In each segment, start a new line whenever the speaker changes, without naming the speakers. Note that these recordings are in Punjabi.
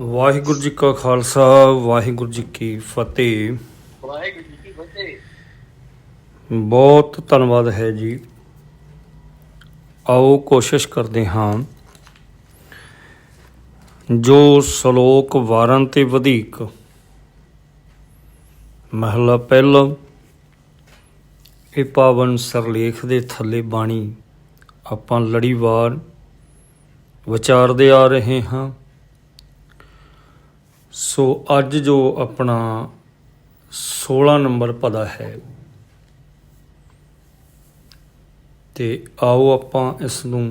ਵਾਹਿਗੁਰੂ ਜੀ ਕਾ ਖਾਲਸਾ ਵਾਹਿਗੁਰੂ ਜੀ ਕੀ ਫਤਿਹ।
ਵਾਹਿਗੁਰੂ ਜੀ ਕੀ ਫਤਿਹ।
ਬਹੁਤ ਧੰਨਵਾਦ ਹੈ ਜੀ। ਆਓ ਕੋਸ਼ਿਸ਼ ਕਰਦੇ ਹਾਂ। ਜੋ ਸ਼ਲੋਕ ਵਾਰਾਂ ਤੇ ਵਧੇਕ। ਮਹਲਾ ਪਹਿਲਾ ਇਹ ਪਾਵਨ ਸਰਲੇਖ ਦੇ ਥੱਲੇ ਬਾਣੀ ਆਪਾਂ ਲੜੀਵਾਰ ਵਿਚਾਰਦੇ ਆ ਰਹੇ ਹਾਂ। ਸੋ ਅੱਜ ਜੋ ਆਪਣਾ 16 ਨੰਬਰ ਪਦਾ ਹੈ, ਤੇ ਆਓ ਆਪਾਂ ਇਸ ਨੂੰ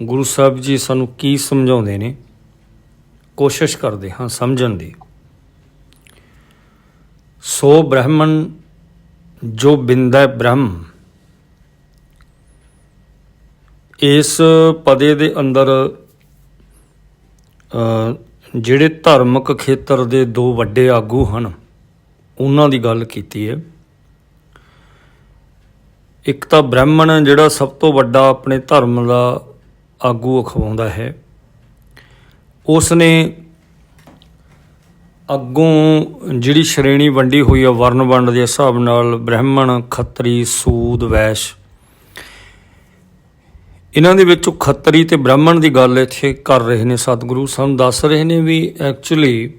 ਗੁਰੂ ਸਾਹਿਬ ਜੀ ਸਾਨੂੰ ਕੀ ਸਮਝਾਉਂਦੇ ਨੇ, ਕੋਸ਼ਿਸ਼ ਕਰਦੇ ਹਾਂ ਸਮਝਣ ਦੀ। ਸੋ ਬ੍ਰਹਮਣ ਜੋ ਬਿੰਦਾ ਬ੍ਰਹਮ, ਇਸ ਪਦੇ ਦੇ ਅੰਦਰ ਜਿਹੜੇ ਧਾਰਮਿਕ ਖੇਤਰ ਦੇ ਦੋ ਵੱਡੇ ਆਗੂ ਹਨ, ਉਹਨਾਂ ਦੀ ਗੱਲ ਕੀਤੀ ਹੈ। ਇੱਕ ਤਾਂ ਬ੍ਰਾਹਮਣ ਜਿਹੜਾ ਸਭ ਤੋਂ ਵੱਡਾ ਆਪਣੇ ਧਰਮ ਦਾ ਆਗੂ ਅਖਵਾਉਂਦਾ ਹੈ। ਉਸ ਨੇ ਅੱਗੋਂ ਜਿਹੜੀ ਸ਼੍ਰੇਣੀ ਵੰਡੀ ਹੋਈ ਹੈ ਵਰਨ ਵੰਡ ਦੇ ਹਿਸਾਬ ਨਾਲ ਬ੍ਰਾਹਮਣ, ਖੱਤਰੀ, ਸੂਦ, ਵੈਸ਼ ਇਹਨਾਂ ਦੇ ਵਿੱਚੋਂ ਖੱਤਰੀ ਤੇ ਬ੍ਰਾਹਮਣ ਦੀ ਗੱਲ ਇੱਥੇ ਕਰ ਰਹੇ ਨੇ ਸਤਿਗੁਰੂ। ਸਾਨੂੰ ਦੱਸ ਰਹੇ ਨੇ ਵੀ ਐਕਚੁਅਲੀ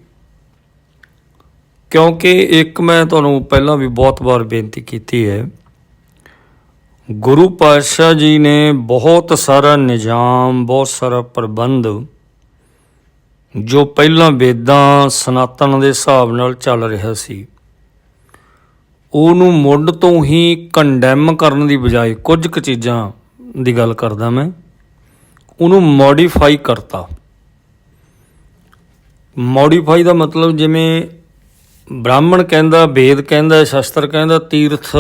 ਕਿਉਂਕਿ ਇੱਕ ਮੈਂ ਤੁਹਾਨੂੰ ਪਹਿਲਾਂ ਵੀ ਬਹੁਤ ਵਾਰ ਬੇਨਤੀ ਕੀਤੀ ਹੈ, ਗੁਰੂ ਪਾਤਸ਼ਾਹ ਜੀ ਨੇ ਬਹੁਤ ਸਾਰਾ ਨਿਜ਼ਾਮ, ਬਹੁਤ ਸਾਰਾ ਪ੍ਰਬੰਧ ਜੋ ਪਹਿਲਾਂ ਵੇਦਾਂ ਸਨਾਤਨ ਦੇ ਹਿਸਾਬ ਨਾਲ ਚੱਲ ਰਿਹਾ ਸੀ, ਉਹਨੂੰ ਮੁੱਢ ਤੋਂ ਹੀ ਕੰਡੈਮ ਕਰਨ ਦੀ ਬਜਾਏ ਕੁਝ ਕੁ ਚੀਜ਼ਾਂ ਦੀ ਗੱਲ ਕਰਦਾ ਮੈਂ, ਉਹਨੂੰ ਮੋਡੀਫਾਈ ਕਰਤਾ। ਮੋਡੀਫਾਈ ਦਾ ਮਤਲਬ ਜਿਵੇਂ ਬ੍ਰਾਹਮਣ ਕਹਿੰਦਾ, ਵੇਦ ਕਹਿੰਦਾ, ਸ਼ਾਸਤਰ ਕਹਿੰਦਾ, ਤੀਰਥ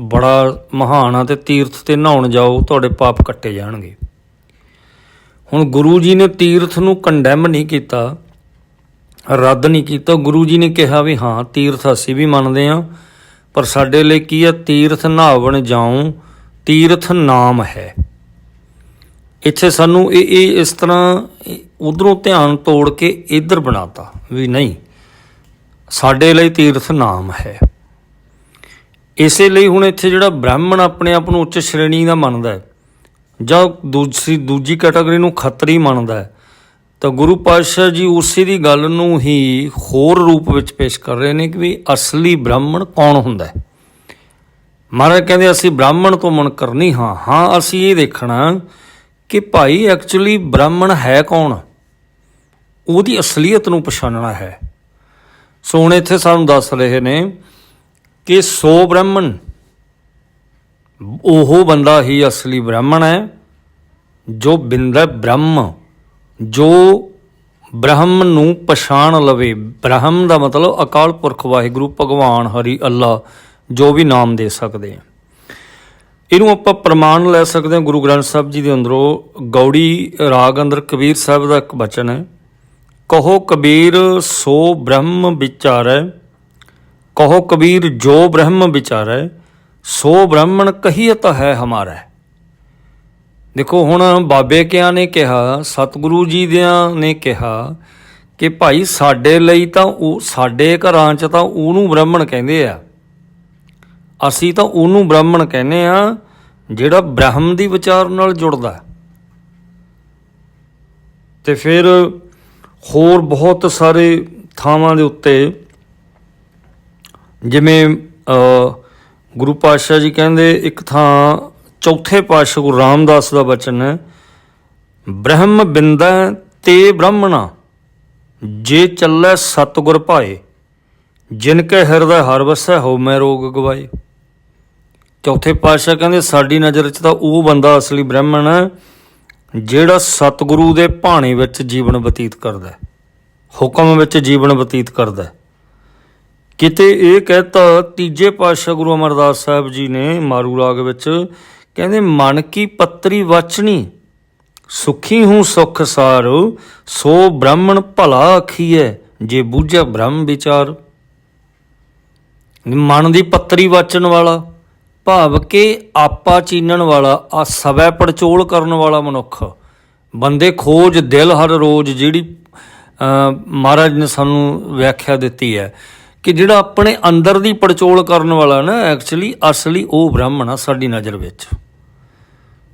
ਬੜਾ ਮਹਾਨ ਆ ਤੇ ਤੀਰਥ ਤੇ ਨਹਾਉਣ ਜਾਓ, ਤੁਹਾਡੇ ਪਾਪ ਕੱਟੇ ਜਾਣਗੇ। ਹੁਣ ਗੁਰੂ ਜੀ ਨੇ ਤੀਰਥ ਨੂੰ ਕੰਡੈਮ ਨਹੀਂ ਕੀਤਾ, ਰੱਦ ਨਹੀਂ ਕੀਤਾ। ਗੁਰੂ ਜੀ ਨੇ ਕਿਹਾ ਵੀ ਹਾਂ, ਤੀਰਥ ਅਸੀਂ ਵੀ ਮੰਨਦੇ ਹਾਂ, ਪਰ ਸਾਡੇ ਲਈ ਕੀ ਆ, ਤੀਰਥ ਨਹਾਵਣ ਜਾਉ ਤੀਰਥ ਨਾਮ ਹੈ। ਇੱਥੇ ਸਾਨੂੰ ਇਹ ਇਹ ਇਸ ਤਰ੍ਹਾਂ ਉਧਰੋਂ ਧਿਆਨ ਤੋੜ ਕੇ ਇੱਧਰ ਬਣਾਤਾ ਵੀ ਨਹੀਂ, ਸਾਡੇ ਲਈ ਤੀਰਥ ਨਾਮ ਹੈ। ਇਸੇ ਲਈ ਹੁਣ ਇੱਥੇ ਜਿਹੜਾ ਬ੍ਰਾਹਮਣ ਆਪਣੇ ਆਪ ਨੂੰ ਉੱਚ ਸ਼੍ਰੇਣੀ ਦਾ ਮੰਨਦਾ ਹੈ, ਜਾਂ ਦੂਸਰੀ ਦੂਜੀ ਕੈਟਾਗਰੀ ਨੂੰ ਖੱਤਰੀ ਮੰਨਦਾ ਹੈ, ਤਾਂ ਗੁਰੂ ਪਾਤਸ਼ਾਹ ਜੀ ਉਸੇ ਦੀ ਗੱਲ ਨੂੰ ਹੀ ਹੋਰ ਰੂਪ ਵਿੱਚ ਪੇਸ਼ ਕਰ ਰਹੇ ਨੇ ਕਿ ਵੀ ਅਸਲੀ ਬ੍ਰਾਹਮਣ ਕੌਣ ਹੁੰਦਾ ਹੈ? ਮਹਾਰਾਜ ਕਹਿੰਦੇ, ਅਸੀਂ ਬ੍ਰਾਹਮਣ ਤੋਂ ਮਨ ਕਰਨੀ ਹਾਂ। ਹਾਂ, ਅਸੀਂ ਇਹ ਦੇਖਣਾ ਕਿ ਭਾਈ ਐਕਚੁਅਲੀ ਬ੍ਰਾਹਮਣ ਹੈ ਕੌਣ? ਉਹਦੀ ਅਸਲੀਅਤ ਨੂੰ ਪਛਾਣਨਾ ਹੈ। ਸੋ ਹੁਣ ਇੱਥੇ ਸਾਨੂੰ ਦੱਸ ਰਹੇ ਨੇ ਕਿ ਸੋ ਬ੍ਰਾਹਮਣ, ਉਹ ਬੰਦਾ ਹੀ ਅਸਲੀ ਬ੍ਰਾਹਮਣ ਹੈ, ਜੋ ਬਿੰਦਾ ਬ੍ਰਹਮ, ਜੋ ਬ੍ਰਹਮ ਨੂੰ ਪਛਾਣ ਲਵੇ। ਬ੍ਰਹਮ ਦਾ ਮਤਲਬ ਅਕਾਲ ਪੁਰਖ ਵਾਹਿਗੁਰੂ ਭਗਵਾਨ ਹਰੀ ਅੱਲਾ ਜੋ ਵੀ ਨਾਮ ਦੇ ਸਕਦੇ ਆ। ਇਹਨੂੰ ਆਪਾਂ ਪ੍ਰਮਾਣ ਲੈ ਸਕਦੇ ਹਾਂ ਗੁਰੂ ਗ੍ਰੰਥ ਸਾਹਿਬ ਜੀ ਦੇ ਅੰਦਰੋਂ ਗੌੜੀ ਰਾਗ ਅੰਦਰ ਕਬੀਰ ਸਾਹਿਬ ਦਾ ਇੱਕ ਬਚਨ ਹੈ। ਕਹੋ ਕਬੀਰ, ਸੋ ਬ੍ਰਹਮ ਵਿਚਾਰੈ। ਕਹੋ ਕਬੀਰ, ਜੋ ਬ੍ਰਹਮ ਵਿਚਾਰੈ। ਸੋ ਬ੍ਰਾਹਮਣ ਕਹੀਤ ਹੈ ਹਮਾਰਾ। ਦੇਖੋ, ਹੁਣ ਬਾਬੇ ਕਿਆਂ ਨੇ ਕਿਹਾ, ਸਤਿਗੁਰੂ ਜੀ ਦਿਆਂ ਨੇ ਕਿਹਾ ਕਿ ਭਾਈ ਸਾਡੇ ਲਈ ਤਾਂ ਉਹ, ਸਾਡੇ ਘਰਾਂ 'ਚ ਤਾਂ ਉਹਨੂੰ ਬ੍ਰਾਹਮਣ ਕਹਿੰਦੇ ਆ। ਅਸੀਂ ਤਾਂ ਉਹਨੂੰ ਬ੍ਰਾਹਮਣ ਕਹਿੰਦੇ ਆ, ਜਿਹੜਾ ਬ੍ਰਹਮ ਦੀ ਵਿਚਾਰ ਨਾਲ ਜੁੜਦਾ ਹੈ। ਤੇ ਫਿਰ ਹੋਰ ਬਹੁਤ ਸਾਰੇ ਥਾਵਾਂ ਦੇ ਉੱਤੇ, ਜਿਵੇਂ ਗੁਰੂ ਪਾਤਸ਼ਾਹ ਜੀ ਕਹਿੰਦੇ, ਇੱਕ ਥਾਂ ਚੌਥੇ ਪਾਤਸ਼ਾਹ ਗੁਰੂ ਰਾਮਦਾਸ ਦਾ ਬਚਨ ਹੈ, ਬ੍ਰਹਮ ਬਿੰਦਾ ਤੇ ਬ੍ਰਾਹਮਣਾ, ਜੇ ਚੱਲੈ ਸਤਗੁਰ ਭਾਏ, ਜਿਨ ਕੇ ਹਿਰਦੈ ਹਰ ਵਸੈ ਹੋ ਮੈਂ ਰੋਗ ਗਵਾਏ ਚੌਥੇ ਪਾਤਸ਼ਾਹ ਕਹਿੰਦੇ, ਸਾਡੀ ਨਜ਼ਰ 'ਚ ਤਾਂ ਉਹ ਬੰਦਾ ਅਸਲੀ ਬ੍ਰਾਹਮਣ ਹੈ, ਜਿਹੜਾ ਸਤਿਗੁਰੂ ਦੇ ਭਾਣੇ ਵਿੱਚ ਜੀਵਨ ਬਤੀਤ ਕਰਦਾ ਹੁਕਮ ਵਿੱਚ ਜੀਵਨ ਬਤੀਤ ਕਰਦਾ ਕਿਤੇ ਇਹ ਕਹਤਾ, ਤੀਜੇ ਪਾਤਸ਼ਾਹ ਗੁਰੂ ਅਮਰਦਾਸ ਸਾਹਿਬ ਜੀ ਨੇ ਮਾਰੂ ਰਾਗ ਵਿੱਚ, ਕਹਿੰਦੇ, ਮਨ ਕੀ ਪੱਤਰੀ ਵਚਨੀ, ਸੁਖੀ ਹੂੰ ਸੁਖ ਸਾਰ, ਸੋ ਬ੍ਰਾਹਮਣ ਭਲਾ ਆਖੀਐ, ਜੇ ਬੂਝਾ ਬ੍ਰਹਮ ਵਿਚਾਰ। ਮਨ ਦੀ ਪੱਤਰੀ ਵਾਚਣ ਵਾਲਾ ਭਾਵ ਕਿ ਆਪਾ ਚੀਨਣ ਵਾਲਾ, ਆ ਸਵੈ ਪੜਚੋਲ ਕਰਨ ਵਾਲਾ ਮਨੁੱਖ। ਬੰਦੇ ਖੋਜ, ਦਿਲ ਹਰ ਰੋਜ਼ ਜਿਹੜੀ ਮਹਾਰਾਜ ਨੇ ਸਾਨੂੰ ਵਿਆਖਿਆ ਦਿੱਤੀ ਹੈ ਕਿ ਜਿਹੜਾ ਆਪਣੇ ਅੰਦਰ ਦੀ ਪੜਚੋਲ ਕਰਨ ਵਾਲਾ ਨਾ ਐਕਚੁਅਲੀ ਅਸਲੀ ਉਹ ਬ੍ਰਾਹਮਣ ਆ ਸਾਡੀ ਨਜ਼ਰ ਵਿੱਚ।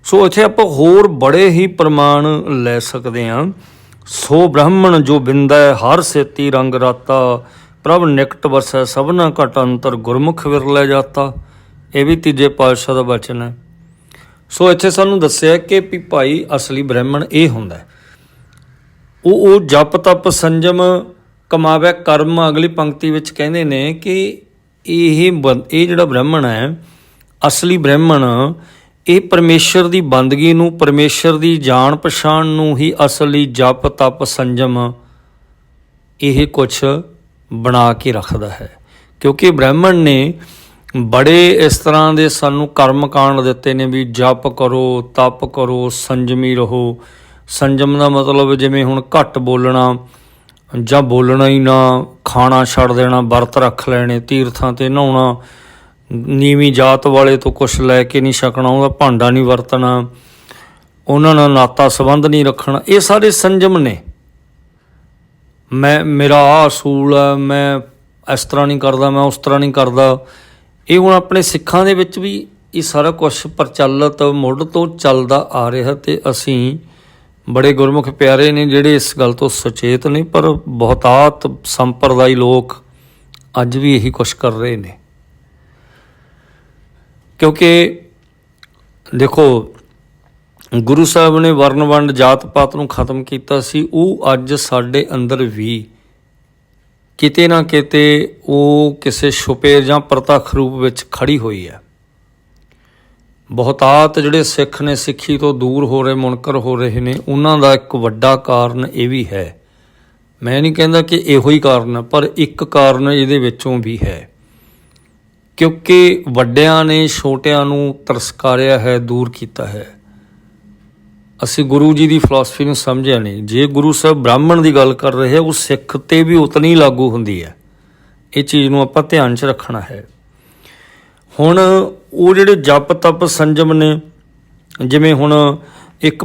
ਸੋ ਇੱਥੇ ਆਪਾਂ ਹੋਰ ਬੜੇ ਹੀ ਪ੍ਰਮਾਣ ਲੈ ਸਕਦੇ ਹਾਂ। ਸੋ ਬ੍ਰਾਹਮਣ ਜੋ ਬਿੰਦਾ ਹਰ ਸੇਤੀ ਰੰਗ ਰਾਤਾ, ਪ੍ਰਭ ਨਿਕਟ ਵਸੈ ਸਭਨਾ ਘਟ ਅੰਤਰ ਗੁਰਮੁਖ ਵਿਰਲੇ ਜਾਤਾ। ਇਹ ਵੀ ਤੀਜੇ ਪਾਤਸ਼ਾਹ ਦਾ ਵਚਨ ਹੈ। ਸੋ ਇੱਥੇ ਸਾਨੂੰ ਦੱਸਿਆ ਕਿ ਵੀ ਭਾਈ ਅਸਲੀ ਬ੍ਰਾਹਮਣ ਇਹ ਹੁੰਦਾ ਉਹ ਉਹ ਜਪ ਤਪ ਸੰਜਮ ਕਮਾਵੇ ਕਰਮ ਅਗਲੀ ਪੰਕਤੀ ਵਿੱਚ ਕਹਿੰਦੇ ਨੇ ਕਿ ਇਹ ਬੰ- ਇਹ ਜਿਹੜਾ ਬ੍ਰਾਹਮਣ ਹੈ, ਅਸਲੀ ਬ੍ਰਾਹਮਣ, ਇਹ ਪਰਮੇਸ਼ਰ ਦੀ ਬੰਦਗੀ ਨੂੰ, ਪਰਮੇਸ਼ਰ ਦੀ ਜਾਣ ਪਛਾਣ ਨੂੰ ਹੀ ਅਸਲੀ ਜਪ ਤਪ ਸੰਜਮ ਇਹ ਕੁਝ ਬਣਾ ਕੇ ਰੱਖਦਾ ਹੈ। ਕਿਉਂਕਿ ਬ੍ਰਾਹਮਣ ਨੇ ਬੜੇ ਇਸ ਤਰ੍ਹਾਂ ਦੇ ਸਾਨੂੰ ਕਰਮ ਕਾਂਡ ਦਿੱਤੇ ਨੇ ਵੀ ਜਪ ਕਰੋ, ਤਪ ਕਰੋ, ਸੰਜਮੀ ਰਹੋ। ਸੰਜਮ ਦਾ ਮਤਲਬ ਜਿਵੇਂ ਹੁਣ ਘੱਟ ਬੋਲਣਾ ਜਾਂ ਬੋਲਣਾ ਹੀ ਨਾ, ਖਾਣਾ ਛੱਡ ਦੇਣਾ, ਵਰਤ ਰੱਖ ਲੈਣੇ, ਤੀਰਥਾਂ ਤੇ ਨਹਾਉਣਾ, ਨੀਵੀਂ ਜਾਤ ਵਾਲੇ ਤੋਂ ਕੁਝ ਲੈ ਕੇ ਨਹੀਂ ਛਕਣਾ, ਉਹਦਾ ਭਾਂਡਾ ਨਹੀਂ ਵਰਤਣਾ, ਉਹਨਾਂ ਨਾਲ ਨਾਤਾ ਸੰਬੰਧ ਨਹੀਂ ਰੱਖਣਾ, ਇਹ ਸਾਰੇ ਸੰਜਮ ਨੇ। ਮੈਂ, ਮੇਰਾ ਆਹ ਅਸੂਲ ਹੈ, ਮੈਂ ਇਸ ਤਰ੍ਹਾਂ ਨਹੀਂ ਕਰਦਾ, ਮੈਂ ਉਸ ਤਰ੍ਹਾਂ ਨਹੀਂ ਕਰਦਾ। ਇਹ ਹੁਣ ਆਪਣੇ ਸਿੱਖਾਂ ਦੇ ਵਿੱਚ ਵੀ ਇਹ ਸਾਰਾ ਕੁਝ ਪ੍ਰਚਲਿਤ ਮੁੱਢ ਤੋਂ ਚੱਲਦਾ ਆ ਰਿਹਾ ਤੇ ਅਸੀਂ ਬੜੇ ਗੁਰਮੁਖ ਪਿਆਰੇ ਨੇ ਜਿਹੜੇ ਇਸ ਗੱਲ ਤੋਂ ਸੁਚੇਤ ਨੇ, ਪਰ ਬਹੁਤਾਤ ਸੰਪਰਦਾਈ ਲੋਕ ਅੱਜ ਵੀ ਇਹੀ ਕੁਝ ਕਰ ਰਹੇ ਨੇ। ਕਿਉਂਕਿ ਦੇਖੋ, ਗੁਰੂ ਸਾਹਿਬ ਨੇ ਵਰਣ ਵੰਡ ਜਾਤ ਪਾਤ ਨੂੰ ਖਤਮ ਕੀਤਾ ਸੀ, ਉਹ ਅੱਜ ਸਾਡੇ ਅੰਦਰ ਵੀ ਕਿਤੇ ਨਾ ਕਿਤੇ ਉਹ ਕਿਸੇ ਛੁਪੇ ਜਾਂ ਪ੍ਰਤੱਖ ਰੂਪ ਵਿੱਚ ਖੜੀ ਹੋਈ ਹੈ। ਬਹੁਤਾਤ ਜਿਹੜੇ ਸਿੱਖ ਨੇ ਸਿੱਖੀ ਤੋਂ ਦੂਰ ਹੋ ਰਹੇ, ਮੁਨਕਰ ਹੋ ਰਹੇ ਨੇ, ਉਹਨਾਂ ਦਾ ਇੱਕ ਵੱਡਾ ਕਾਰਨ ਇਹ ਵੀ ਹੈ। ਮੈਂ ਨਹੀਂ ਕਹਿੰਦਾ ਕਿ ਇਹੋ ਹੀ ਕਾਰਨ ਪਰ ਇੱਕ ਕਾਰਨ ਇਹਦੇ ਵਿੱਚੋਂ ਵੀ ਹੈ। ਕਿਉਂਕਿ ਵੱਡਿਆਂ ਨੇ ਛੋਟਿਆਂ ਨੂੰ ਤਰਸਕਾਰਿਆ ਹੈ, ਦੂਰ ਕੀਤਾ ਹੈ। ਅਸੀਂ ਗੁਰੂ ਜੀ ਦੀ ਫਿਲਾਸਫੀ ਨੂੰ ਸਮਝਿਆ ਨਹੀਂ। ਜੇ ਗੁਰੂ ਸਾਹਿਬ ਬ੍ਰਾਹਮਣ ਦੀ ਗੱਲ ਕਰ ਰਹੇ ਆ, ਉਹ ਸਿੱਖ ਤੇ ਵੀ ਉਤਨੀ ਲਾਗੂ ਹੁੰਦੀ ਹੈ। ਇਹ ਚੀਜ਼ ਨੂੰ ਆਪਾਂ ਧਿਆਨ 'ਚ ਰੱਖਣਾ ਹੈ। ਹੁਣ ਉਹ ਜਿਹੜੇ ਜਪ ਤਪ ਸੰਜਮ ਨੇ, ਜਿਵੇਂ ਹੁਣ ਇੱਕ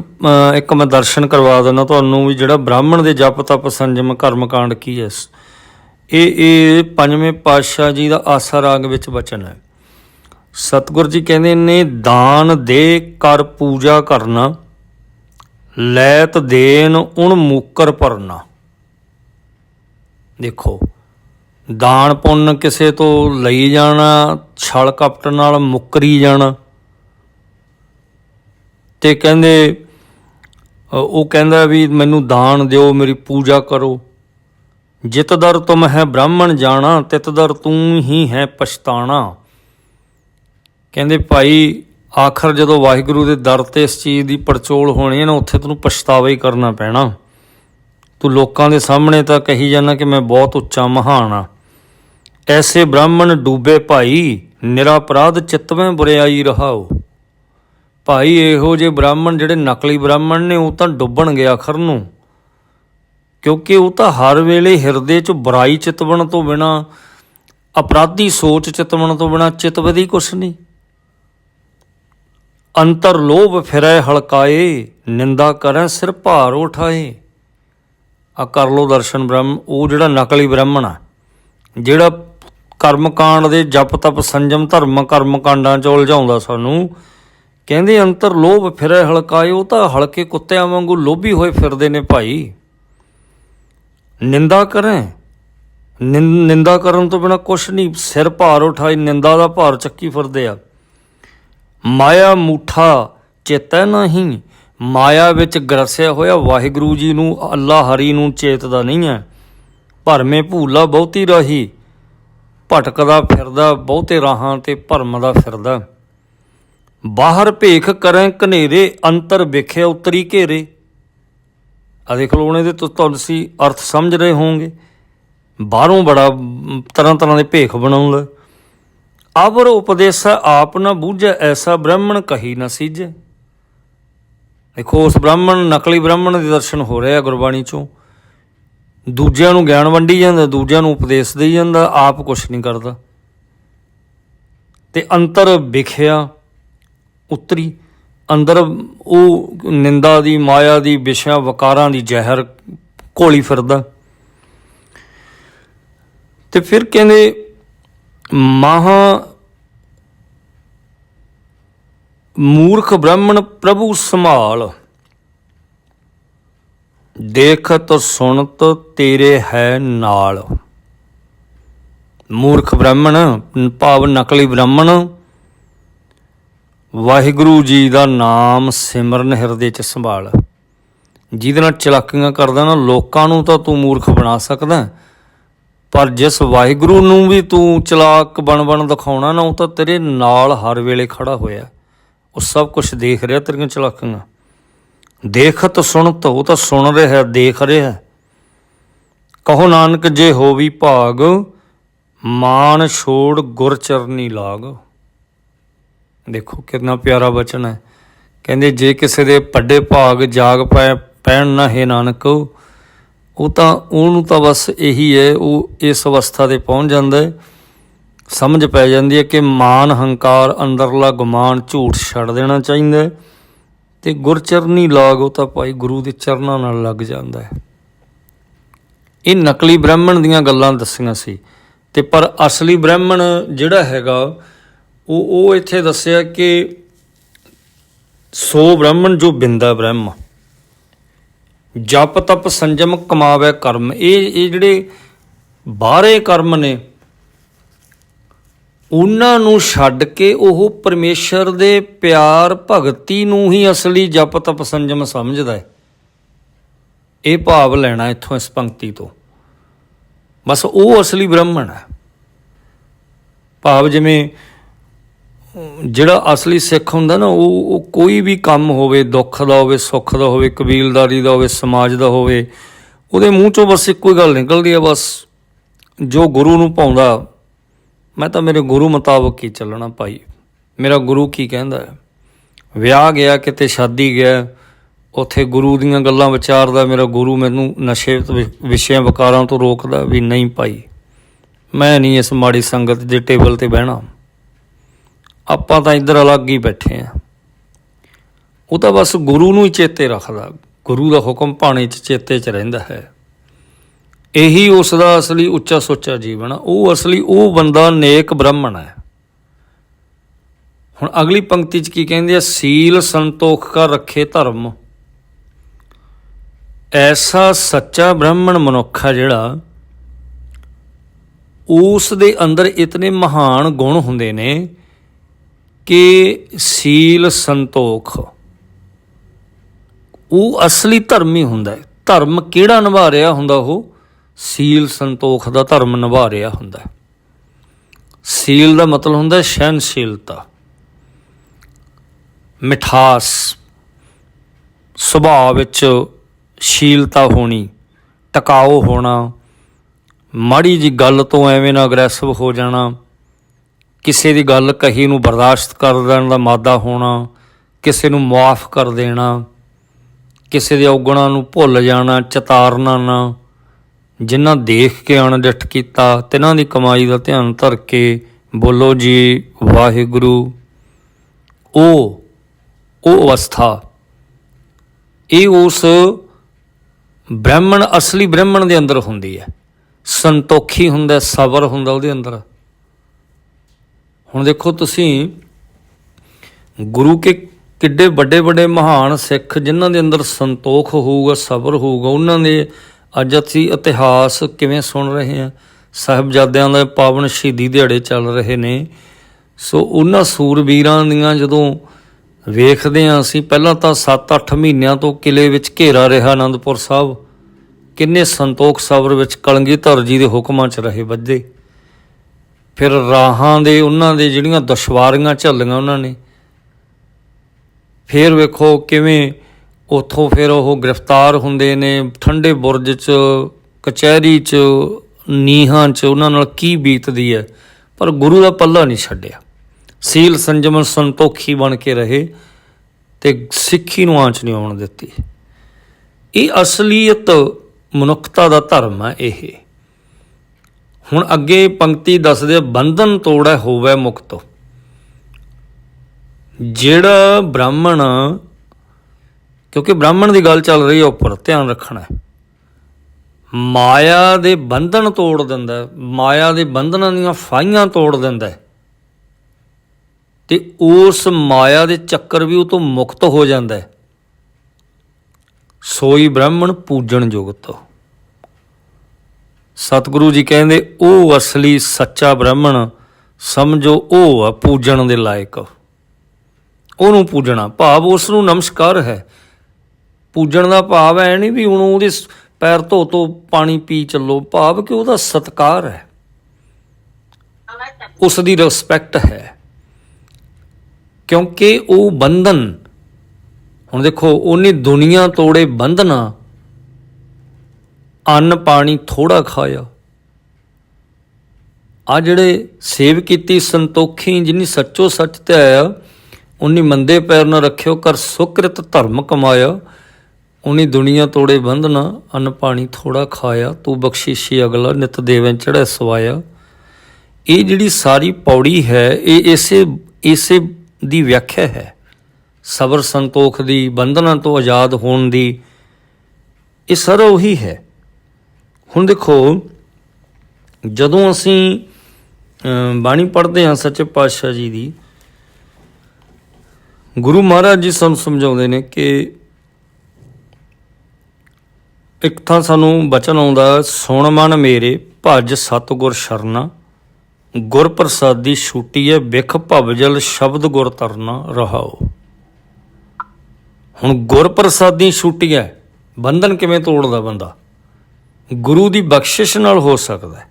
ਇੱਕ ਮੈਂ ਦਰਸ਼ਨ ਕਰਵਾ ਦਿੰਦਾ ਤੁਹਾਨੂੰ ਵੀ ਜਿਹੜਾ ਬ੍ਰਾਹਮਣ ਦੇ ਜਪ ਤਪ ਸੰਜਮ ਕਰਮਕਾਂਡ ਕੀ ਹੈ। ਇਹ ਇਹ ਪੰਜਵੇਂ ਪਾਤਸ਼ਾਹ ਜੀ ਦਾ ਆਸਾ ਰਾਗ ਵਿੱਚ ਬਚਨ ਹੈ। ਸਤਿਗੁਰ ਜੀ ਕਹਿੰਦੇ ਨੇ, ਦਾਨ ਦੇ ਕਰ ਪੂਜਾ ਕਰਨਾ। ਲੈਤ ਦੇਨ ਉਣ ਮੂਕਰ ਭਰਨਾ ਦੇਖੋ, ਦਾਨ ਪੁੰਨ ਕਿਸੇ ਤੋਂ ਲਈ ਜਾਣਾ, ਛਲ ਕਪਟ ਨਾਲ ਮੁੱਕਰੀ ਜਾਣਾ। ਤੇ ਕਹਿੰਦੇ, ਉਹ ਕਹਿੰਦਾ ਵੀ ਮੈਨੂੰ ਦਾਨ ਦਿਓ, ਮੇਰੀ ਪੂਜਾ ਕਰੋ। ਜਿਤ ਦਰ ਤੁਮ ਹੈ ਬ੍ਰਾਹਮਣ ਜਾਣਾ, ਤਿਤ ਦਰ ਤੂੰ ਹੀ ਹੈ ਪਛਤਾਣਾ। ਕਹਿੰਦੇ, ਭਾਈ ਆਖਰ ਜਦੋਂ ਵਾਹਿਗੁਰੂ ਦੇ ਦਰ ਤੇ ਇਸ ਚੀਜ਼ ਦੀ ਪੜਚੋਲ ਹੋਣੀ ਹੈ ਨਾ, ਉੱਥੇ ਤੈਨੂੰ ਪਛਤਾਵਾ ਹੀ ਕਰਨਾ ਪੈਣਾ। ਤੂੰ ਲੋਕਾਂ ਦੇ ਸਾਹਮਣੇ ਤਾਂ ਕਹੀ ਜਾਂਦਾ ਕਿ ਮੈਂ ਬਹੁਤ ਉੱਚਾ ਮਹਾਨ ਆ ਐਸੇ ਬ੍ਰਾਹਮਣ ਡੂਬੇ ਭਾਈ, ਨਿਰਾਪਰਾਧ ਚਿਤਵੇਂ ਬੁਰਿਆਈ ਰਹਾਓ। ਭਾਈ, ਇਹੋ ਜਿਹੇ ਬ੍ਰਾਹਮਣ ਜਿਹੜੇ ਨਕਲੀ ਬ੍ਰਾਹਮਣ ਨੇ, ਉਹ ਤਾਂ ਡੁੱਬਣਗੇ ਆਖਰ ਨੂੰ। ਕਿਉਂਕਿ ਉਹ ਤਾਂ ਹਰ ਵੇਲੇ ਹਿਰਦੇ 'ਚ ਬੁਰਾਈ ਚਿਤਵਣ ਤੋਂ ਬਿਨਾ, ਅਪਰਾਧੀ ਸੋਚ ਚਿਤਵਣ ਤੋਂ ਬਿਨਾ ਚਿਤਵਦੀ ਕੁਛ ਨਹੀਂ। ਅੰਤਰ ਲੋਭ ਫਿਰੈ ਹਲਕਾਏ, ਨਿੰਦਾ ਕਰੈ ਸਿਰ ਭਾਰ ਉਠਾਏ। ਆ ਕਰ ਲੋ ਦਰਸ਼ਨ ਬ੍ਰਹਮ, ਉਹ ਜਿਹੜਾ ਨਕਲੀ ਬ੍ਰਾਹਮਣ ਆ, ਜਿਹੜਾ ਕਰਮਕਾਂਡ ਦੇ ਜਪ ਤਪ ਸੰਜਮ ਧਰਮ ਕਰਮ ਕਾਂਡਾਂ ਚ ਉਲਝਾਉਂਦਾ ਸਾਨੂੰ, ਕਹਿੰਦੇ ਅੰਤਰ ਲੋਭ ਫਿਰੈ ਹਲਕਾਏ, ਉਹ ਤਾਂ ਹਲਕੇ ਕੁੱਤਿਆਂ ਵਾਂਗੂ ਲੋਭੀ ਹੋਏ ਫਿਰਦੇ ਨੇ ਭਾਈ। ਨਿੰਦਾ ਕਰੇ, ਨਿੰ- ਨਿੰਦਾ ਕਰਨ ਤੋਂ ਬਿਨਾ ਕੁਛ ਨਹੀਂ, ਸਿਰ ਭਾਰ ਉਠਾਈ ਨਿੰਦਾ ਦਾ ਭਾਰ ਚੱਕੀ ਫਿਰਦੇ ਆ। ਮਾਇਆ ਮੂਠਾ ਚੇਤੈ ਨਹੀਂ। ਮਾਇਆ ਵਿੱਚ ਗਰਸਿਆ ਹੋਇਆ ਵਾਹਿਗੁਰੂ ਜੀ ਨੂੰ ਅੱਲਾ ਹਰੀ ਨੂੰ ਚੇਤਦਾ ਨਹੀਂ ਹੈ। ਭਰਮੇ ਭੂਲਾ ਬਹੁਤੀ ਰਾਹੀ, ਭਟਕਦਾ ਫਿਰਦਾ ਬਹੁਤੇ ਰਾਹਾਂ ਤੇ ਭਰਮ ਦਾ ਫਿਰਦਾ। ਬਾਹਰ ਭੇਖ ਕਰੈ ਕਨੇਰੇ ਅੰਤਰ ਵਿਖਿਆ ਉਤਰੀ ਘੇਰੇ। ਆ ਦੇਖ ਲਓ, ਉਹਨੇ ਦੇ ਤੁ- ਤੁਸੀਂ ਅਰਥ ਸਮਝ ਰਹੇ ਹੋਵੋਗੇ। ਬਾਹਰੋਂ ਬੜਾ ਤਰ੍ਹਾਂ ਤਰ੍ਹਾਂ ਦੇ ਭੇਖ ਬਣਾਉਂਦਾ ਅਵਰ ਉਪਦੇਸ ਆਪ ਨਾ ਬੂਝੈ, ਐਸਾ ਬ੍ਰਾਹਮਣ ਕਹੀ ਨਾ ਸੀਜੈ ਦੇਖੋ, ਉਸ ਬ੍ਰਾਹਮਣ, ਨਕਲੀ ਬ੍ਰਾਹਮਣ ਦੇ ਦਰਸ਼ਨ ਹੋ ਰਹੇ ਆ ਗੁਰਬਾਣੀ ਚੋਂ। ਦੂਜਿਆਂ ਨੂੰ ਗਿਆਨ ਵੰਡੀ ਜਾਂਦਾ, ਦੂਜਿਆਂ ਨੂੰ ਉਪਦੇਸ਼ ਦੇਈ ਜਾਂਦਾ, ਆਪ ਕੁਛ ਨਹੀਂ ਕਰਦਾ। ਤੇ ਅੰਤਰ ਵਿਖਿਆ ਉਤਰੀ, ਅੰਦਰ ਉਹ ਨਿੰਦਾ ਦੀ, ਮਾਇਆ ਦੀ ਵਿਸ਼ਾ ਵਕਾਰਾਂ ਦੀ ਜ਼ਹਿਰ ਘੋਲੀ ਫਿਰਦਾ। ਤੇ ਫਿਰ ਕਹਿੰਦੇ ਮਹਾ ਮੂਰਖ ਬ੍ਰਾਹਮਣ ਪ੍ਰਭੂ ਸੰਭਾਲ। ਦੇਖਤ ਸੁਣਤ ਤੇਰੇ ਹੈ ਨਾਲ। ਮੂਰਖ ਬ੍ਰਾਹਮਣ ਭਾਵ ਨਕਲੀ ਬ੍ਰਾਹਮਣ, ਵਾਹਿਗੁਰੂ ਜੀ ਦਾ ਨਾਮ ਸਿਮਰਨ ਹਿਰਦੇ ਚ ਸੰਭਾਲ। ਜਿਹਦੇ ਨਾਲ ਚਲਾਕੀਆਂ ਕਰਦਾ ਨਾ, ਲੋਕਾਂ ਨੂੰ ਤਾਂ ਤੂੰ ਮੂਰਖ ਬਣਾ ਸਕਦਾ। ਪਰ ਜਿਸ ਵਾਹਿਗੁਰੂ ਨੂੰ ਵੀ ਤੂੰ ਚਲਾਕ ਬਣ ਬਣ ਦਿਖਾਉਣਾ ਨਾ ਉਹ ਤਾਂ ਤੇਰੇ ਨਾਲ ਹਰ ਵੇਲੇ ਖੜਾ ਹੋਇਆ। ਉਹ ਸਭ ਕੁਝ ਦੇਖ ਰਿਹਾ ਤੇਰੀਆਂ ਚਲਾਕੀਆਂ। ਦੇਖਤ ਸੁਣਤ, ਉਹ ਤਾਂ ਸੁਣ ਰਿਹਾ, ਦੇਖ ਰਿਹਾ। ਕਹੋ ਨਾਨਕ, ਜੇ ਹੋ ਵੀ ਭਾਗ ਮਾਨ ਛੋੜ ਗੁਰ ਚਰਨੀ ਲਾਗ। ਦੇਖੋ ਕਿੰਨਾ ਪਿਆਰਾ ਬਚਨ ਹੈ। ਕਹਿੰਦੇ, ਜੇ ਕਿਸੇ ਦੇ ਵੱਡੇ ਭਾਗ ਜਾਗ ਪੈ ਪੈਣ ਨਾ ਹੈ ਨਾਨਕ ਉਹ ਤਾਂ, ਉਹਨੂੰ ਤਾਂ ਬਸ ਇਹੀ ਹੈ, ਉਹ ਇਸ ਅਵਸਥਾ ਤੇ ਪਹੁੰਚ ਜਾਂਦਾ ਹੈ। ਸਮਝ ਪੈ ਜਾਂਦੀ ਹੈ ਕਿ ਮਾਨ ਹੰਕਾਰ ਅੰਦਰਲਾ ਗੁਮਾਨ ਝੂਠ ਛੱਡ ਦੇਣਾ ਚਾਹੀਦਾ ਹੈ ਤੇ ਗੁਰਚਰਨੀ ਲਾਗ ਉਹ ਤਾਂ ਭਾਈ ਗੁਰੂ ਦੇ ਚਰਨਾਂ ਨਾਲ ਲੱਗ ਜਾਂਦਾ ਹੈ। ਇਹ ਨਕਲੀ ਬ੍ਰਾਹਮਣ ਦੀਆਂ ਗੱਲਾਂ ਦੱਸੀਆਂ ਸੀ ਤੇ ਪਰ ਅਸਲੀ ਬ੍ਰਾਹਮਣ ਜਿਹੜਾ ਹੈਗਾ, ਉਹ ਉਹ ਇੱਥੇ ਦੱਸਿਆ ਕਿ ਸੋ ਬ੍ਰਾਹਮਣ ਜੋ ਬਿੰਦਾ ਬ੍ਰਹਮ ਜਪ ਤਪ ਸੰਜਮ ਕਮਾਵੇ ਕਰਮ। ਇਹ ਇਹ ਜਿਹੜੇ ਬਾਹਰੇ ਕਰਮ ਨੇ, ਉਹਨਾਂ ਨੂੰ ਛੱਡ ਕੇ ਉਹ ਪਰਮੇਸ਼ਰ ਦੇ ਪਿਆਰ ਭਗਤੀ ਨੂੰ ਹੀ ਅਸਲੀ ਜਪ ਤਪ ਸੰਜਮ ਸਮਝਦਾ ਹੈ। ਇਹ ਭਾਵ ਲੈਣਾ ਇੱਥੋਂ ਇਸ ਪੰਕਤੀ ਤੋਂ। ਬਸ ਉਹ ਅਸਲੀ ਬ੍ਰਾਹਮਣ ਹੈ। ਭਾਵ ਜਿਵੇਂ ਜਿਹੜਾ ਅਸਲੀ ਸਿੱਖ ਹੁੰਦਾ ਨਾ, ਉਹ ਉਹ ਕੋਈ ਵੀ ਕੰਮ ਹੋਵੇ, ਦੁੱਖ ਦਾ ਹੋਵੇ, ਸੁੱਖ ਦਾ ਹੋਵੇ, ਕਬੀਲਦਾਰੀ ਦਾ ਹੋਵੇ, ਸਮਾਜ ਦਾ ਹੋਵੇ, ਉਹਦੇ ਮੂੰਹ ਚੋਂ ਬਸ ਇੱਕੋ ਹੀ ਗੱਲ ਨਿਕਲਦੀ ਹੈ ਬਸ ਜੋ ਗੁਰੂ ਨੂੰ ਪਾਉਂਦਾ, ਮੈਂ ਤਾਂ ਮੇਰੇ ਗੁਰੂ ਮੁਤਾਬਕ ਹੀ ਚੱਲਣਾ ਭਾਈ। ਮੇਰਾ ਗੁਰੂ ਕੀ ਕਹਿੰਦਾ ਹੈ? ਵਿਆਹ ਗਿਆ, ਕਿਤੇ ਸ਼ਾਦੀ ਗਿਆ, ਉੱਥੇ ਗੁਰੂ ਦੀਆਂ ਗੱਲਾਂ ਵਿਚਾਰਦਾ, ਮੇਰਾ ਗੁਰੂ ਮੈਨੂੰ ਨਸ਼ੇ ਵਿਸ਼ਿਆਂ, ਵਿਕਾਰਾਂ ਤੋਂ ਰੋਕਦਾ ਵੀ ਨਹੀਂ ਭਾਈ, ਮੈਂ ਨਹੀਂ ਇਸ ਮਾੜੀ ਸੰਗਤ ਦੇ ਟੇਬਲ ਤੇ ਬਹਿਣਾ। ਆਪਾਂ ਤਾਂ ਇੱਧਰ ਅਲੱਗ ਹੀ ਬੈਠੇ ਆ। ਉਹ ਤਾਂ ਬਸ ਗੁਰੂ ਨੂੰ ਹੀ ਚੇਤੇ ਰੱਖਦਾ। ਗੁਰੂ ਦਾ ਹੁਕਮ ਭਾਣੇ ਚ ਚੇਤੇ ਚ ਰਹਿੰਦਾ ਹੈ। ਇਹੀ ਉਸ ਦਾ ਅਸਲੀ ਉੱਚਾ ਸੋਚਾ ਜੀਵਨ ਉਹ ਅਸਲੀ ਉਹ ਬੰਦਾ ਨੇਕ ਬ੍ਰਾਹਮਣ ਹੈ। ਹੁਣ ਅਗਲੀ ਪੰਕਤੀ ਚ ਕੀ ਕਹਿੰਦੇ ਆ? ਸੀਲ ਸੰਤੋਖ ਕਰ ਰੱਖੇ ਧਰਮ। ਐਸਾ ਸੱਚਾ ਬ੍ਰਾਹਮਣ ਮਨੁੱਖ ਆ ਜਿਹੜਾ ਉਸ ਦੇ ਅੰਦਰ ਇਤਨੇ ਮਹਾਨ ਗੁਣ ਹੁੰਦੇ ਨੇ ਕਿ ਸੀਲ ਸੰਤੋਖ। ਉਹ ਅਸਲੀ ਧਰਮ ਹੀ ਹੁੰਦਾ ਹੈ। ਧਰਮ ਕਿਹੜਾ ਨਿਭਾ ਰਿਹਾ ਹੁੰਦਾ ਉਹ? ਸੀਲ ਸੰਤੋਖ ਦਾ ਧਰਮ ਨਿਭਾ ਰਿਹਾ ਹੁੰਦਾ ਸੀਲ ਦਾ ਮਤਲਬ ਹੁੰਦਾ ਹੈ ਸਹਿਨਸ਼ੀਲਤਾ ਮਿਠਾਸ। ਸੁਭਾਅ ਵਿੱਚ ਸ਼ੀਲਤਾ ਹੋਣੀ, ਟਿਕਾਊ ਹੋਣਾ, ਮਾੜੀ ਜੀ ਗੱਲ ਤੋਂ ਐਵੇਂ ਨਾ ਅਗਰੈਸਿਵ ਹੋ ਜਾਣਾ। ਕਿਸੇ ਦੀ ਗੱਲ ਕਹੀ ਨੂੰ ਬਰਦਾਸ਼ਤ ਕਰ ਦੇਣ ਦਾ ਮਾਦਾ ਹੋਣਾ, ਕਿਸੇ ਨੂੰ ਮਾਫ ਕਰ ਦੇਣਾ, ਕਿਸੇ ਦੇ ਔਗਣਾਂ ਨੂੰ ਭੁੱਲ ਜਾਣਾ, ਚਤਾਰਨਾ ਨਾ। ਜਿਨ੍ਹਾਂ ਦੇਖ ਕੇ ਅਣਡਿੱਠ ਕੀਤਾ ਤਿਨਾਂ ਦੀ ਕਮਾਈ ਦਾ ਧਿਆਨ ਧਰ ਕੇ ਬੋਲੋ ਜੀ, ਵਾਹਿਗੁਰੂ। ਉਹ ਉਹ ਅਵਸਥਾ, ਇਹ ਉਸ ਬ੍ਰਾਹਮਣ, ਅਸਲੀ ਬ੍ਰਾਹਮਣ ਦੇ ਅੰਦਰ ਹੁੰਦੀ ਹੈ। ਸੰਤੋਖੀ ਹੁੰਦਾ, ਸਬਰ ਹੁੰਦਾ ਉਹਦੇ ਅੰਦਰ। ਹੁਣ ਦੇਖੋ ਤੁਸੀਂ ਗੁਰੂ ਕੇ ਕਿੱਡੇ ਵੱਡੇ ਵੱਡੇ ਮਹਾਨ ਸਿੱਖ ਜਿਨ੍ਹਾਂ ਦੇ ਅੰਦਰ ਸੰਤੋਖ ਹੋਊਗਾ, ਸਬਰ ਹੋਊਗਾ, ਉਹਨਾਂ ਦੇ ਅੱਜ ਅਸੀਂ ਇਤਿਹਾਸ ਕਿਵੇਂ ਸੁਣ ਰਹੇ ਹਾਂ? ਸਾਹਿਬਜ਼ਾਦਿਆਂ ਦਾ ਪਾਵਨ ਸ਼ਹੀਦੀ ਦਿਹਾੜੇ ਚੱਲ ਰਹੇ ਨੇ। ਸੋ ਉਹਨਾਂ ਸੂਰਬੀਰਾਂ ਦੀਆਂ ਜਦੋਂ ਵੇਖਦੇ ਹਾਂ ਅਸੀਂ, ਪਹਿਲਾਂ ਤਾਂ 7-8 ਮਹੀਨਿਆਂ ਤੋਂ ਕਿਲੇ ਵਿੱਚ ਘੇਰਾ ਰਿਹਾ ਆਨੰਦਪੁਰ ਸਾਹਿਬ। ਕਿੰਨੇ ਸੰਤੋਖ ਸਬਰ ਵਿੱਚ ਕਲਗੀਧਰ ਜੀ ਦੇ ਹੁਕਮਾਂ 'ਚ ਰਹੇ ਵੱਜੇ ਫਿਰ ਰਾਹਾਂ ਦੇ ਉਹਨਾਂ ਦੇ ਜਿਹੜੀਆਂ ਦੁਸ਼ਵਾਰੀਆਂ ਝੱਲੀਆਂ ਉਹਨਾਂ ਨੇ। ਫਿਰ ਵੇਖੋ ਕਿਵੇਂ ਉੱਥੋਂ ਫਿਰ ਉਹ ਗ੍ਰਿਫਤਾਰ ਹੁੰਦੇ ਨੇ, ਠੰਡੇ ਬੁਰਜ 'ਚ, ਕਚਹਿਰੀ 'ਚ, ਨੀਹਾਂ 'ਚ, ਉਹਨਾਂ ਨਾਲ ਕੀ ਬੀਤਦੀ ਹੈ। ਪਰ ਗੁਰੂ ਦਾ ਪੱਲਾ ਨਹੀਂ ਛੱਡਿਆ। ਸੀਲ ਸੰਜਮਨ ਸੰਤੋਖੀ ਬਣ ਕੇ ਰਹੇ ਤੇ ਸਿੱਖੀ ਨੂੰ ਆਂਚ ਨਹੀਂ ਆਉਣ ਦਿੱਤੀ। ਇਹ ਅਸਲੀਅਤ ਮਨੁੱਖਤਾ ਦਾ ਧਰਮ ਹੈ ਇਹ। ਹੁਣ ਅੱਗੇ ਪੰਕਤੀ ਦੱਸਦੇ ਆ, ਬੰਧਨ ਤੋੜੈ ਹੋਵੇ ਮੁਕਤ। ਜਿਹੜਾ ਬ੍ਰਾਹਮਣ ਕਿਉਂਕਿ ਬ੍ਰਾਹਮਣ ਦੀ ਗੱਲ ਚੱਲ ਰਹੀ ਹੈ ਉੱਪਰ ਧਿਆਨ ਰੱਖਣਾ। ਮਾਇਆ ਦੇ ਬੰਧਨ ਤੋੜ ਦਿੰਦਾ ਮਾਇਆ ਦੇ ਬੰਧਨਾਂ ਦੀਆਂ ਫਾਈਆਂ ਤੋੜ ਦਿੰਦਾ ਹੈ। ਤੇ ਉਸ ਮਾਇਆ ਦੇ ਚੱਕਰ ਵੀ ਉਹ ਤੋਂ ਮੁਕਤ ਹੋ ਜਾਂਦਾ ਸੋਈ ਬ੍ਰਾਹਮਣ ਪੂਜਣ ਜੁਗਤ ਸਤਿਗੁਰੂ ਜੀ ਕਹਿੰਦੇ, ਉਹ ਅਸਲੀ ਸੱਚਾ ਬ੍ਰਾਹਮਣ, ਸਮਝੋ ਉਹ ਆ ਪੂਜਣ ਦੇ ਲਾਇਕ। ਉਹਨੂੰ ਪੂਜਣਾ, ਭਾਵ ਉਸ ਨੂੰ ਨਮਸਕਾਰ ਹੈ। ਪੂਜਣ ਦਾ ਭਾਵ ਹੈ ਨਹੀਂ ਵੀ ਹੁਣ ਉਹਦੇ ਪੈਰ ਧੋ ਧੋ ਪਾਣੀ ਪੀ ਚੱਲੋ, ਭਾਵ ਕਿ ਉਹਦਾ ਸਤਕਾਰ ਹੈ। ਉਸ ਦੀ ਰਿਸਪੈਕਟ ਹੈ। ਕਿਉਂਕਿ ਉਹ ਬੰਧਨ, ਹੁਣ ਦੇਖੋ, ਉਹਨੇ ਦੁਨੀਆ ਤੋੜੇ ਬੰਧਨਾ ਅੰਨ ਪਾਣੀ ਥੋੜਾ ਖਾਇਆ। ਆ ਜਿਹੜੇ ਸੇਵ ਕੀਤੀ ਸੰਤੋਖੀ ਜਿਨੀ ਸੱਚੋ ਸੱਚ ਤੇ ਆਇਆ, ਉਨੀ ਮੰਦੇ ਪੈਰ ਨਾ ਰੱਖਿਓ, ਕਰ ਸੁਕ੍ਰਿਤ ਧਰਮ ਕਮਾਇਆ, ਉਨੀ ਦੁਨੀਆ ਤੋੜੇ ਬੰਧਨਾ, ਅੰਨ ਪਾਣੀ ਥੋੜਾ ਖਾਇਆ, ਤੂੰ ਬਖਸ਼ੀਸ਼ੀ ਅਗਲਾ ਨਿਤ ਦੇਵੇਂ ਚੜ੍ਹੈ ਸਵਾਇਆ। ਇਹ ਜਿਹੜੀ ਸਾਰੀ ਪੌੜੀ ਹੈ, ਇਹ ਇਸੇ ਇਸੇ ਦੀ ਵਿਆਖਿਆ ਹੈ। ਸਬਰ ਸੰਤੋਖ ਦੀ, ਬੰਧਨਾਂ ਤੋਂ ਆਜ਼ਾਦ ਹੋਣ ਦੀ, ਇਹ ਸਾਰਾ ਉਹੀ ਹੈ। ਹੁਣ ਦੇਖੋ, ਜਦੋਂ ਅਸੀਂ ਬਾਣੀ ਪੜ੍ਹਦੇ ਹਾਂ ਸੱਚੇ ਪਾਤਸ਼ਾਹ ਜੀ ਦੀ, ਗੁਰੂ ਮਹਾਰਾਜ ਜੀ ਸਾਨੂੰ ਸਮਝਾਉਂਦੇ ਨੇ ਕਿ ਇੱਕ ਤਾਂ ਸਾਨੂੰ ਬਚਨ ਆਉਂਦਾ, ਸੁਣ ਮਨ ਮੇਰੇ, ਭਜ ਸਤਗੁਰ ਸ਼ਰਨਾ ਗੁਰ ਪ੍ਰਸਾਦੀ ਛੂਟੀ ਹੈ, ਵਿਖ ਭਵਜਲ ਸ਼ਬਦ ਗੁਰ ਤਰਨਾ ਰਹਾਓ ਹੁਣ ਗੁਰ ਪ੍ਰਸਾਦੀ ਛੂਟੀ ਹੈ, ਬੰਧਨ ਕਿਵੇਂ ਤੋੜਦਾ ਬੰਦਾ? ਗੁਰੂ ਦੀ ਬਖਸ਼ਿਸ਼ ਨਾਲ ਹੋ ਸਕਦਾ ਹੈ।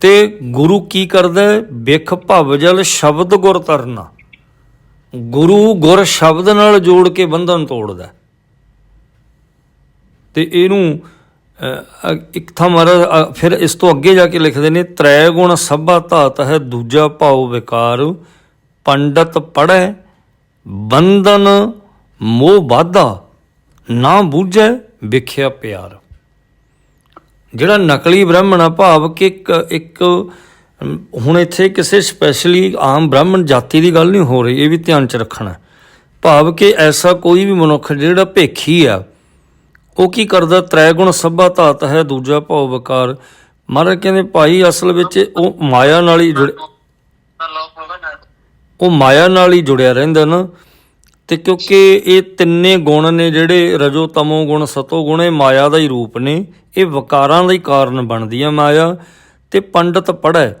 ਤੇ ਗੁਰੂ ਕੀ ਕਰਦਾ ਹੈ? ਵਿਖ ਭਵਜਲ ਸ਼ਬਦ ਗੁਰ ਤਰਨਾ। ਗੁਰੂ ਗੁਰ ਸ਼ਬਦ ਨਾਲ ਜੋੜ ਕੇ ਬੰਧਨ ਤੋੜਦਾ ਹੈ। ਤੇ ਇਹਨੂੰ ਇੱਕ ਥਾਂ ਮਹਾਰਾਜ ਫਿਰ ਇਸ ਤੋਂ ਅੱਗੇ ਜਾ ਕੇ ਲਿਖਦੇ ਨੇ, ਤ੍ਰੈ ਗੁਣ ਸਭਾ ਧਾਤ ਹੈ, ਦੂਜਾ ਭਾਉ ਵਿਕਾਰ, ਪੰਡਤ ਪੜੈ ਬੰਧਨ ਮੋਹ ਬਾਧਾ ਨਾ ਬੂਝੈ ਵਿਖਿਆ ਪਿਆਰ। ਜਿਹੜਾ ਨਕਲੀ ਬ੍ਰਾਹਮਣ ਆ ਭਾਵ ਕਿ ਇੱਕ ਇੱਕ ਹੁਣ ਇੱਥੇ ਕਿਸੇ ਸਪੈਸ਼ਲੀ ਆਮ ਬ੍ਰਾਹਮਣ ਜਾਤੀ ਦੀ ਗੱਲ ਨਹੀਂ ਹੋ ਰਹੀ ਇਹ ਵੀ ਧਿਆਨ ਚ ਰੱਖਣਾ। ਭਾਵ ਕਿ ਐਸਾ ਕੋਈ ਵੀ ਮਨੁੱਖ ਜਿਹੜਾ ਭੇਖੀ ਆ ਉਹ ਕੀ ਕਰਦਾ? ਤ੍ਰੈ ਗੁਣ ਸਭਾ ਧਾਤ ਹੈ ਦੂਜਾ ਭਾਵ ਵਿਕਾਰ। ਮਹਾਰਾਜ ਕਹਿੰਦੇ ਭਾਈ ਅਸਲ ਵਿੱਚ ਉਹ ਮਾਇਆ ਨਾਲ ਹੀ ਉਹ ਮਾਇਆ ਨਾਲ ਹੀ ਜੁੜਿਆ ਰਹਿੰਦਾ ਨਾ। ਤੇ ਕਿਉਂਕਿ ਇਹ ਤਿੰਨੇ ਗੁਣ ਨੇ ਜਿਹੜੇ ਰਜੋ ਤਮੋ ਗੁਣ, ਸਤੋ ਗੁਣ, ਇਹ ਮਾਇਆ ਦਾ ਹੀ ਰੂਪ ਨੇ। ਇਹ ਵਿਕਾਰਾਂ ਦਾ ਹੀ ਕਾਰਨ ਬਣਦੀ ਆ ਮਾਇਆ। ਤੇ ਪੰਡਤ ਪੜ੍ਹੈ,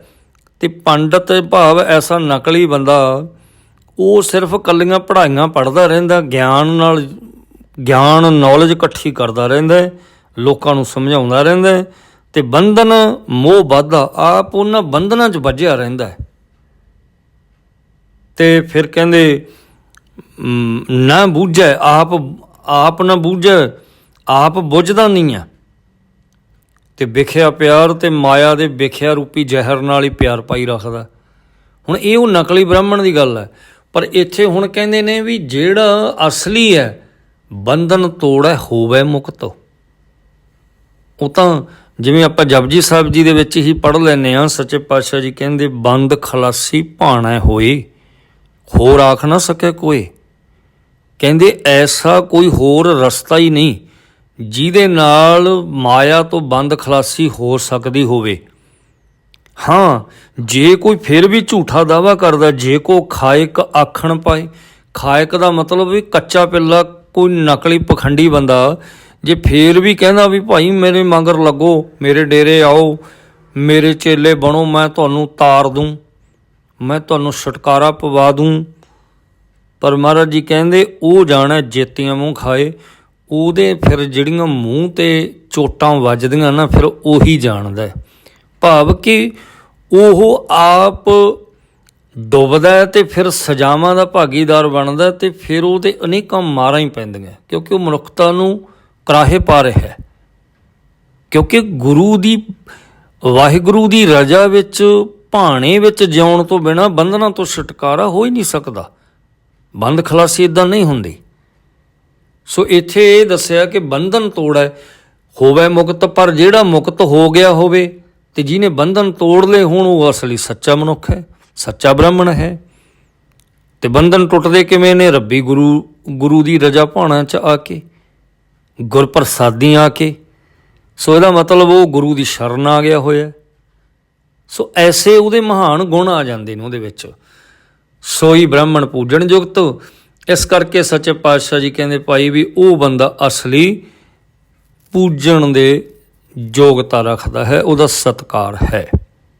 ਤੇ ਪੰਡਤ ਭਾਵ ਐਸਾ ਨਕਲੀ ਬੰਦਾ, ਉਹ ਸਿਰਫ ਕੱਲੀਆਂ ਪੜ੍ਹਾਈਆਂ ਪੜ੍ਹਦਾ ਰਹਿੰਦਾ, ਗਿਆਨ ਨਾਲ, ਗਿਆਨ ਨੌਲੇਜ ਇਕੱਠੀ ਕਰਦਾ ਰਹਿੰਦਾ, ਲੋਕਾਂ ਨੂੰ ਸਮਝਾਉਂਦਾ ਰਹਿੰਦਾ ਹੈ ਤੇ ਬੰਧਨ, ਮੋਹ ਬਾਧਾ ਆਪ ਉਹਨਾਂ ਬੰਧਨਾਂ 'ਚ ਵੱਜਿਆ ਰਹਿੰਦਾ। ਹੈ ਤੇ ਫਿਰ ਕਹਿੰਦੇ ਨਾ ਬੂਝੈ, ਆਪ ਆਪ ਨਾ ਬੂਝੈ, ਆਪ ਬੁੱਝਦਾ ਨਹੀਂ ਆ। ਤੇ ਵਿਖਿਆ ਪਿਆਰ ਤੇ ਮਾਇਆ ਦੇ ਵਿਖਿਆ ਰੂਪੀ ਜ਼ਹਿਰ ਨਾਲ ਹੀ ਪਿਆਰ ਪਾਈ ਰੱਖਦਾ। ਹੁਣ ਇਹ ਉਹ ਨਕਲੀ ਬ੍ਰਾਹਮਣ ਦੀ ਗੱਲ ਹੈ। ਪਰ ਇੱਥੇ ਹੁਣ ਕਹਿੰਦੇ ਨੇ ਵੀ ਜਿਹੜਾ ਅਸਲੀ ਹੈ, ਬੰਧਨ ਤੋੜੈ ਹੋਵੇ ਮੁਕਤ। ਉਹ ਤਾਂ ਜਿਵੇਂ ਆਪਾਂ ਜਪਜੀ ਸਾਹਿਬ ਜੀ ਦੇ ਵਿੱਚ ਹੀ ਪੜ੍ਹ ਲੈਨੇ ਆ ਸੱਚੇ ਪਾਤਸ਼ਾਹ ਜੀ ਕਹਿੰਦੇ, ਬੰਦ ਖਲਾਸੀ ਭਾਣਾ ਹੋਏ, ਹੋਰ ਆਖ ਨਾ ਸਕੇ ਕੋਈ। ਕਹਿੰਦੇ ਐਸਾ ਕੋਈ ਹੋਰ ਰਸਤਾ ਹੀ ਨਹੀਂ ਜਿਹਦੇ ਨਾਲ ਮਾਇਆ ਤੋਂ ਬੰਦ ਖਲਾਸੀ ਹੋ ਸਕਦੀ ਹੋਵੇ। ਹਾਂ, ਜੇ ਕੋਈ ਫਿਰ ਵੀ ਝੂਠਾ ਦਾਵਾ ਕਰਦਾ, ਜੇ ਕੋ ਖਾਇਕ ਆਖਣ ਪਾਏ। ਖਾਇਕ ਦਾ ਮਤਲਬ ਵੀ ਕੱਚਾ ਪਿੱਲਾ ਕੋਈ ਨਕਲੀ ਪਖੰਡੀ ਬੰਦਾ, ਜੇ ਫੇਰ ਵੀ ਕਹਿੰਦਾ ਵੀ ਭਾਈ ਮੇਰੇ ਮਗਰ ਲੱਗੋ, ਮੇਰੇ ਡੇਰੇ ਆਓ, ਮੇਰੇ ਚੇਲੇ ਬਣੋ, ਮੈਂ ਤੁਹਾਨੂੰ ਤਾਰ ਦੂੰ, ਮੈਂ ਤੁਹਾਨੂੰ ਛੁਟਕਾਰਾ ਪਵਾ ਦੂੰ। ਪਰ ਮਹਾਰਾਜ ਜੀ ਕਹਿੰਦੇ, ਉਹ ਜਾਣਾ ਜੇਤੀਆਂ ਮੂੰਹ ਖਾਏ। ਉਹਦੇ ਫਿਰ ਜਿਹੜੀਆਂ ਮੂੰਹ ਤੇ ਚੋਟਾਂ ਵੱਜਦੀਆਂ ਨਾ, ਫਿਰ ਉਹੀ ਜਾਣਦਾ ਭਾਵ ਕਿ ਉਹ ਆਪ ਡੁੱਬਦਾ ਹੈ ਤੇ ਫਿਰ ਸਜ਼ਾਵਾਂ ਦਾ ਭਾਗੀਦਾਰ ਬਣਦਾ ਹੈ ਤੇ ਫਿਰ ਉਹਦੇ ਅਨੇਕਾਂ ਮਾਰਾਂ ਹੀ ਪੈਂਦੀਆਂ ਕਿਉਂਕਿ ਉਹ ਮਨੁੱਖਤਾ ਨੂੰ ਕਰਾਹੇ ਪਾ ਰਿਹਾ ਹੈ। ਕਿਉਂਕਿ ਗੁਰੂ ਦੀ, ਵਾਹਿਗੁਰੂ ਦੀ ਰਜਾ ਵਿੱਚ, ਭਾਣੇ ਵਿੱਚ ਜਿਉਣ ਤੋਂ ਬਿਨਾ ਬੰਧਨਾਂ ਤੋਂ ਛੁਟਕਾਰਾ ਹੋ ਹੀ ਨਹੀਂ ਸਕਦਾ। ਬੰਦ ਖਲਾਸੀ ਇਦਾਂ ਨਹੀਂ ਹੁੰਦੀ। ਸੋ ਇੱਥੇ ਇਹ ਦੱਸਿਆ ਕਿ ਬੰਧਨ ਤੋੜੈ ਹੋਵੇ ਮੁਕਤ, ਪਰ ਜਿਹੜਾ ਮੁਕਤ ਹੋ ਗਿਆ ਹੋਵੇ ਤੇ ਜਿਹਨੇ ਬੰਧਨ ਤੋੜ ਲਏ ਹੁਣ, ਉਹ ਅਸਲੀ ਸੱਚਾ ਮਨੁੱਖ ਹੈ, ਸੱਚਾ ਬ੍ਰਾਹਮਣ ਹੈ। ਤੇ ਬੰਧਨ ਟੁੱਟਦੇ ਕਿਵੇਂ ਨੇ? ਰੱਬੀ ਗੁਰੂ ਗੁਰੂ ਦੀ ਰਜਾ ਭਾਣਾ ਚ ਆ ਕੇ ਗੁਰ ਪ੍ਰਸਾਦੀ ਆ ਕੇ। ਸੋ ਇਹਦਾ ਮਤਲਬ ਉਹ ਗੁਰੂ ਦੀ ਸ਼ਰਨ ਆ ਗਿਆ ਹੋਇਆ। ਸੋ ਐਸੇ ਉਹਦੇ ਮਹਾਨ ਗੁਣ ਆ ਜਾਂਦੇ ਨੇ ਉਹਦੇ ਵਿੱਚ। ਸੋਈ ਬ੍ਰਾਹਮਣ ਪੂਜਣ ਯੁਕਤ। ਇਸ ਕਰਕੇ ਸੱਚੇ ਪਾਤਸ਼ਾਹ ਜੀ ਕਹਿੰਦੇ ਭਾਈ ਵੀ ਉਹ ਬੰਦਾ ਅਸਲੀ ਪੂਜਣ ਦੇ ਯੋਗਤਾ ਰੱਖਦਾ ਹੈ, ਉਹਦਾ ਸਤਕਾਰ ਹੈ।